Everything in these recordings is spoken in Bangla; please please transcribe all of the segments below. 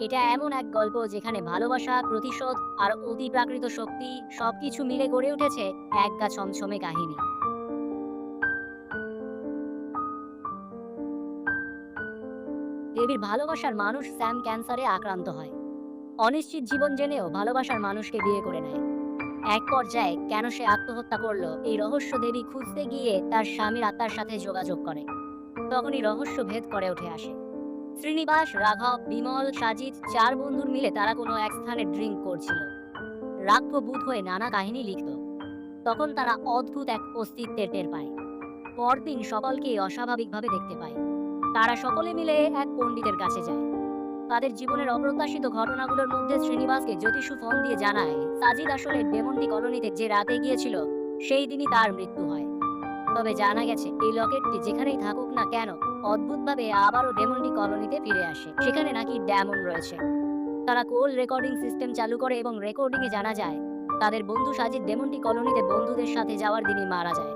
এটা এমন এক গল্প যেখানে ভালোবাসা, প্রতিশোধ আর অতি প্রাকৃত শক্তি সবকিছু মিলে গড়ে উঠেছে এক গা ছমছমে কাহিনী। দেবীর ভালোবাসার মানুষ স্যাম ক্যান্সারে আক্রান্ত হয়। অনিশ্চিত জীবন জেনেও ভালোবাসার মানুষকে বিয়ে করে নেয়। এক পর্যায়ে কেন সে আত্মহত্যা করল, এই রহস্য দেবী খুঁজতে গিয়ে তার স্বামীর আত্মার সাথে যোগাযোগ করে। তখনই রহস্য ভেদ করে উঠে আসে। শ্রীনিবাস, রাঘব, বিমল সাজিদ চার বন্ধুর মিলে তারা কোনো এক স্থানে ড্রিঙ্ক করছিল। রাক্ষবুধ হয়ে নানা কাহিনী লিখত তখন তারা অদ্ভুত এক অস্তিত্বের টের পায়। পরদিন সকলকে অস্বাভাবিকভাবে দেখতে পায়। তারা সকলে মিলে এক পণ্ডিতের কাছে যায়। তাদের জীবনের অপ্রত্যাশিত ঘটনাগুলোর মধ্যে শ্রীনিবাসকে জ্যোতিষু ফোন দিয়ে জানায়, সাজিদ আসলে ডেমন্টি কলোনিতে যে রাতে গিয়েছিল, সেই দিনই তার মৃত্যু হয়। তবে জানা গেছে, এই লকেটটি যেখানেই থাকুক না কেন অদ্ভুতভাবে আবারও ডেমন্টি কলোনিতে ফিরে আসে। সেখানে নাকি ড্যামন রয়েছে। তারা কোল রেকর্ডিং সিস্টেম চালু করে এবং রেকর্ডিং এ জানা যায়, তাদের বন্ধু সাজিদ ডেমন্টি কলোনিতে বন্ধুদের সাথে যাওয়ার দিনই মারা যায়।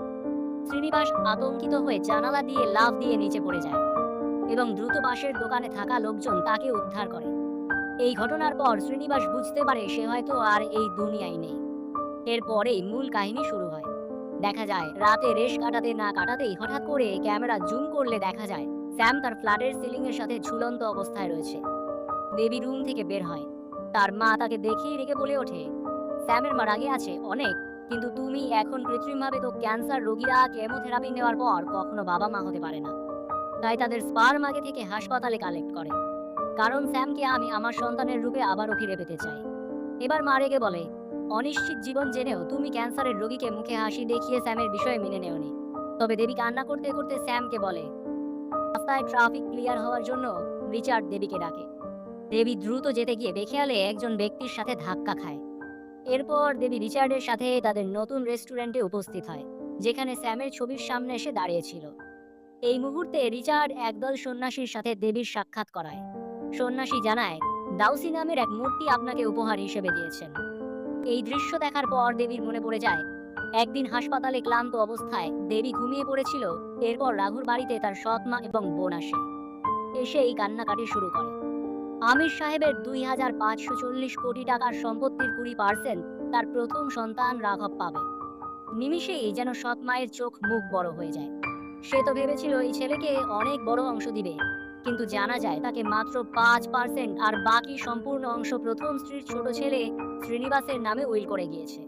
শ্রীনিবাস আতঙ্কিত হয়ে জানালা দিয়ে লাফ দিয়ে নিচে পড়ে যায় এবং দ্রুত পাশের দোকানে থাকা লোকজন তাকে উদ্ধার করে। এই ঘটনার পর শ্রীনিবাস বুঝতে পারে সে হয়তো আর এই দুনিয়ায় নেই। এরপরেই মূল কাহিনী শুরু হয়। দেখা যায়। রাতে রেশ কাটাতে না কাটাতেই হঠাৎ করে ক্যামেরা জুম করলে দেখা যায়, স্যাম তার ফ্ল্যাটের সিলিং এর সাথে ঝুলন্ত অবস্থায় রয়েছে। দেবী রুম থেকে বের হয়। তার মা তাকে দেখিয়ে রেখে বলে ওঠে, স্যামের মা রাগে আছে অনেক, কিন্তু তুমি এখন কৃত্রিমভাবে তো ক্যান্সার রোগীরা কেমোথেরাপি নেওয়ার পর কখনো বাবা মা হতে পারে না। তাই তাদের স্পার্ম আগে থেকে হাসপাতালে কালেক্ট করে। কারণ স্যামকে আমি আমার সন্তানের রূপে আবারও ফিরে পেতে চাই। এবার মা রেগে বলে অনিশ্চিত জীবন জেনেও তুমি ক্যান্সারের রোগীকে মুখে হাসি দেখিয়ে স্যামের বিষয়ে মেনে নেওনি। তবে দেবী কান্না করতে করতে স্যামকে বলে, রাস্তায় ট্রাফিক ক্লিয়ার হওয়ার জন্য রিচার্ড দেবীকে ডাকে। দেবী দ্রুত যেতে গিয়ে বেখেয়ালে একজন ব্যক্তির সাথে ধাক্কা খায়। এরপর দেবী রিচার্ডের সাথে তাদের নতুন রেস্টুরেন্টে উপস্থিত হয়, যেখানে স্যামের ছবির সামনে এসে দাঁড়িয়েছিল। এই মুহূর্তে রিচার্ড একদল সন্ন্যাসীর সাথে দেবীর সাক্ষাৎ করায়। সন্ন্যাসী জানায়, দাউসি নামের এক মূর্তি আপনাকে উপহার হিসেবে দিয়েছেন। এই দৃশ্য দেখার পর দেবীর মনে পড়ে যায়। একদিন হাসপাতালে ক্লান্ত অবস্থায় দেবী ঘুমিয়ে পড়েছিল, এরপর রাঘুর বাড়িতে তার সৎ মা এবং বোন আসে এসে এই কান্নাকাটি শুরু করে। আমির সাহেবের দুই হাজার পাঁচশো চল্লিশ কোটি টাকার সম্পত্তির কুড়ি পার্সেন্ট তার প্রথম সন্তান রাঘব পাবে। নিমিষেই যেন সৎ মায়ের চোখ মুখ বড় হয়ে যায়। সে তো ভেবেছিল এই ছেলেকে অনেক বড় অংশ দিবে। কিন্তু জানা যায় তাকে মাত্র পাঁচ পার্সেন্ট আর বাকি সম্পূর্ণ অংশ প্রথম স্ত্রীর ছোট ছেলে শ্রীনিবাসের নামে উইল করে গিয়েছে।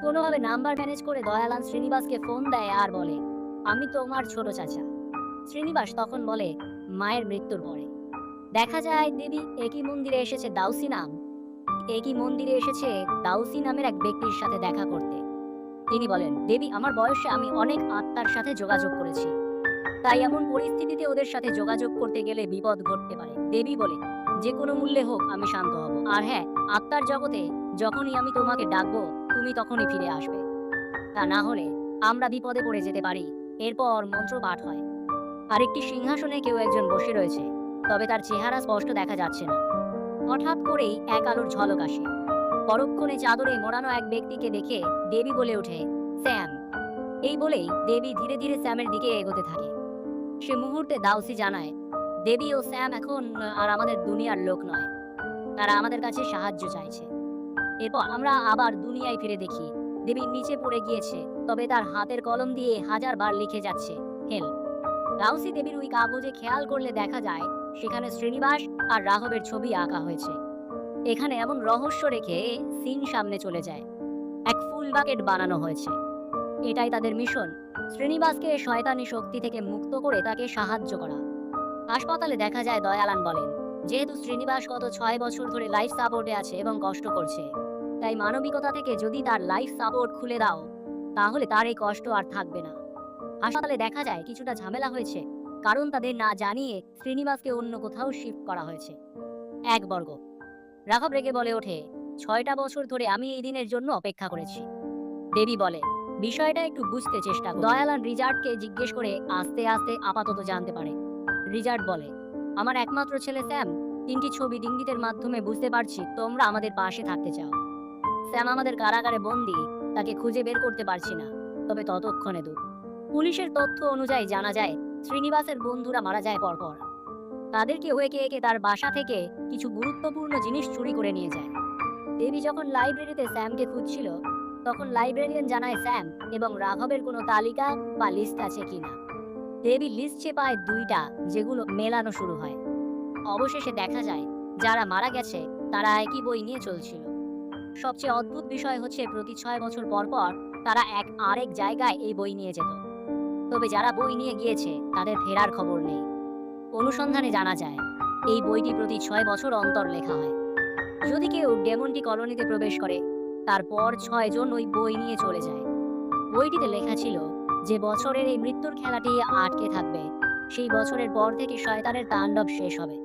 কোনোভাবে নাম্বার ম্যানেজ করে দয়ালাল শ্রীনিবাসকে ফোন দেয় আর বলে, আমি তোমার ছোট চাচা। শ্রীনিবাস তখন বলে, মায়ের মৃত্যুর পরে। দেখা যায় দেবী একই মন্দিরে এসেছে দাউসি নাম। একই মন্দিরে এসেছে দাউসি নামের এক ব্যক্তির সাথে দেখা করতে। তিনি বলেন, দেবী, আমার বয়সে আমি অনেক আত্মার সাথে যোগাযোগ করেছি। তাই এমন পরিস্থিতিতে ওদের সাথে যোগাযোগ করতে গেলে বিপদ ঘটতে পারে। দেবী বলে যে কোনো মূল্যে হোক, আমি শান্ত হব। আর হ্যাঁ আত্মার জগতে যখনই আমি তোমাকে ডাকবো, তুমি তখনই ফিরে আসবে। তা না হলে আমরা বিপদে পড়ে যেতে পারি। এরপর মন্ত্র পাঠ হয়। আরেকটি সিংহাসনে কেউ একজন বসে রয়েছে, তবে তার চেহারা স্পষ্ট দেখা যাচ্ছে না। হঠাৎ করেই এক আলোর ঝলক আসে। পরক্ষণে চাদরে মোড়ানো এক ব্যক্তিকে দেখে দেবী বলে ওঠে, স্যাম। এই বলেই দেবী ধীরে ধীরে স্যামের দিকে এগোতে থাকে। সে মুহূর্তে দাউসি জানায়, দেবী ও স্যাম এখন আর আমাদের দুনিয়ার লোক নয়। তারা আমাদের কাছে সাহায্য চাইছে। এরপর আমরা আবার দুনিয়ায় ফিরে দেখি, দেবী নিচে পড়ে গিয়েছে, তবে তার হাতের কলম দিয়ে হাজার বার লিখে যাচ্ছে, হেল। দাউসি দেবীর ওই কাগজে খেয়াল করলে দেখা যায়, সেখানে শ্রীনিবাস আর রাঘবের ছবি আঁকা হয়েছে। এখানে এমন রহস্য রেখে সিন সামনে চলে যায়। এক ফুল বাকেট বানানো হয়েছে। এটাই তাদের মিশন। শ্রীনিবাসকে শয়তানি শক্তি থেকে মুক্ত করে তাকে সাহায্য করা। হাসপাতালে দেখা যায় দয়ালান বলেন, যেহেতু শ্রীনিবাস গত ছয় বছর ধরে লাইফ সাপোর্টে আছে এবং কষ্ট করছে, তাই মানবিকতা থেকে যদি তার লাইফ সাপোর্ট খুলে দাও, তাহলে তার এই কষ্ট আর থাকবে না। হাসপাতালে দেখা যায় কিছুটা ঝামেলা হয়েছে, কারণ তাদের না জানিয়ে শ্রীনিবাসকে অন্য কোথাও শিফট করা হয়েছে। এক বর্গ। রাঘব রেগে বলে ওঠে, ছয়টা বছর ধরে আমি এই দিনের জন্য অপেক্ষা করেছি। দেবী বলে বিষয়টা একটু বুঝতে চেষ্টা দয়ালান রিজার্ডকে জিজ্ঞেস করে আস্তে আস্তে আপাতত জানতে পারে। রিজার্ড বলে, আমার একমাত্র ছেলে স্যাম, তিনটি ছবি ডিঙ্গিতের মাধ্যমে বুঝতে পারছি তোমরা আমাদের পাশে থাকতে চাও। স্যাম আমাদের কারাগারে বন্দি, তাকে খুঁজে বের করতে পারছি না, তবে ততক্ষণে দূর। পুলিশের তথ্য অনুযায়ী জানা যায়, শ্রীনিবাসের বন্ধুরা মারা যায় পরপর। তাদের কেউ একে একে তার বাসা থেকে কিছু গুরুত্বপূর্ণ জিনিস চুরি করে নিয়ে যায়। দেবী যখন লাইব্রেরিতে স্যামকে খুঁজছিল তখন লাইব্রেরিয়ান জানায়, স্যাম, এবং রাঘবের কোনো তালিকা বা লিস্ট আছে কিনা? দেবী লিস্টে পায় দুইটা, যেগুলো মেলানো শুরু হয়। অবশেষে দেখা যায়, যারা মারা গেছে, তারা একই বই নিয়ে চলছিল। সবচেয়ে অদ্ভুত বিষয় হচ্ছে, প্রতি ছয় বছর পর পর তারা এক আরেক জায়গায় এই বই নিয়ে যেত। তবে যারা বই নিয়ে গিয়েছে, তাদের ফেরার খবর নেই। অনুসন্ধানে জানা যায়, এই বইটি প্রতি ছয় বছর অন্তর লেখা হয়। যদি কেউ ডেমনটি কলোনিতে প্রবেশ করে তারপর ছয়জন ওই বই নিয়ে চলে যায়। বইটিতে লেখা ছিল যে বছরের এই মৃত্যুর খেলাটি আটকে থাকবে, সেই বছরের পর থেকে শয়তানের তাণ্ডব শেষ হবে।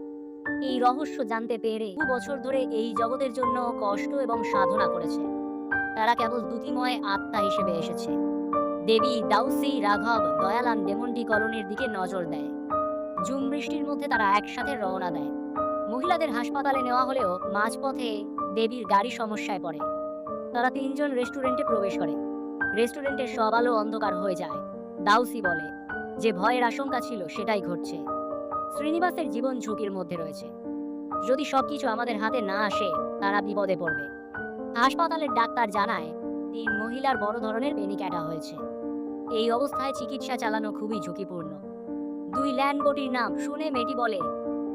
এই রহস্য জানতে পেরে দু বছর ধরে এই জগতের জন্য কষ্ট এবং সাধনা করেছে। তারা কেবল দ্যুতিময় আত্মা হিসেবে এসেছে। দেবী দাউসি রাঘব দয়ালান ডেমন্টি কলোনির দিকে নজর দেয়। জুম বৃষ্টির মধ্যে তারা একসাথে রওনা দেয়। মহিলাদের হাসপাতালে নেওয়া হলেও মাঝপথে দেবীর গাড়ি সমস্যায় পড়ে। তারা তিনজন রেস্টুরেন্টে প্রবেশ করে। রেস্টুরেন্টের সব আলো অন্ধকার হয়ে যায়। দাউসি বলে, যে ভয়ের আশঙ্কা ছিল, সেটাই ঘটছে। শ্রীনিবাসের জীবন ঝুঁকির মধ্যে রয়েছে। যদি সবকিছু আমাদের হাতে না আসে, তারা বিপদে পড়বে। হাসপাতালের ডাক্তার জানায়, তিন মহিলার বড় ধরনের বেনিক্যাটা হয়েছে। এই অবস্থায় চিকিৎসা চালানো খুবই ঝুঁকিপূর্ণ। দুই ল্যান্ড বটির নাম শুনে মেয়েটি বলে,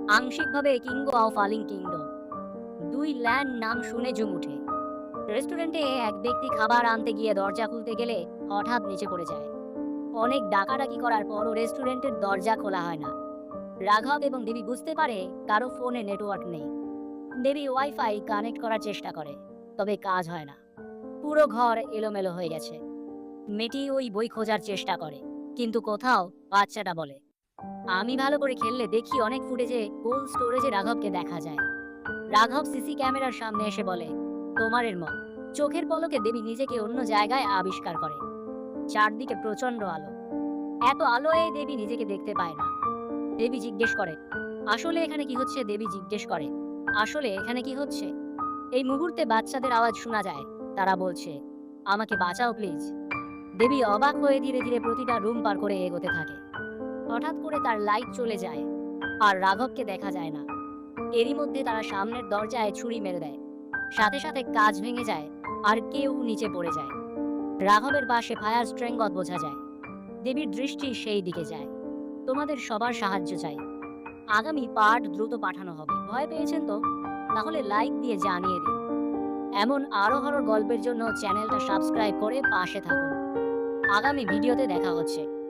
আংশিকভাবে কিংগো অফ আলিং কিংডম। দুই ল্যান্ড নাম শুনে জুম উঠে। রেস্টুরেন্টে এক ব্যক্তি খাবার আনতে গিয়ে দরজা খুলতে গেলে হঠাৎ নিচে পড়ে যায়। অনেক ডাকাডাকি করার পরও রেস্টুরেন্টের দরজা খোলা হয় না। রাঘব এবং দেবী বুঝতে পারে কারও ফোনে নেটওয়ার্ক নেই। দেবী ওয়াইফাই কানেক্ট করার চেষ্টা করে, তবে কাজ হয় না। পুরো ঘর এলোমেলো হয়ে গেছে। মেয়েটি ওই বই খোঁজার চেষ্টা করে, কিন্তু কোথাও বাচ্চাটা বলে। আমি ভালো করে খেললে দেখি অনেক ফুটেজে কোল্ড স্টোরেজে রাঘবকে দেখা যায়। রাঘব সিসি ক্যামেরার সামনে এসে বলে তোমারের মত চোখের পলকে দেবী নিজেকে অন্য জায়গায় আবিষ্কার করে। চারদিকে প্রচণ্ড আলো। এত আলোয় দেবী নিজেকে দেখতে পায় না। দেবী জিজ্ঞেস করে, আসলে এখানে কি হচ্ছে? দেবী জিজ্ঞেস করে, আসলে এখানে কি হচ্ছে? এই মুহূর্তে বাচ্চাদের আওয়াজ শোনা যায়। তারা বলছে, আমাকে বাঁচাও, প্লিজ। দেবী অবাক হয়ে ধীরে ধীরে প্রতিটা রুম পার করে এগোতে থাকে। হঠাৎ করে তার লাইট চলে যায়, আর রাঘবকে দেখা যায় না। এরই মধ্যে তারা সামনের দরজায় ছুরি মেরে দেয়। সাথে সাথে কাজ ভেঙে যায় আর কেউ নিচে পড়ে যায়। রাঘবের পাশে ফায়ার স্ট্রেঙ্গত বোঝা যায়। দেবীর দৃষ্টি সেই দিকে যায়। তোমাদের সবার সাহায্য চাই। আগামী পার্ট দ্রুত পাঠানো হবে। ভয় পেয়েছেন তো? তাহলে লাইক দিয়ে জানিয়ে দিন। এমন আরও হরর গল্পের জন্য চ্যানেলটা সাবস্ক্রাইব করে পাশে থাকুন। আগামী ভিডিওতে দেখা হচ্ছে।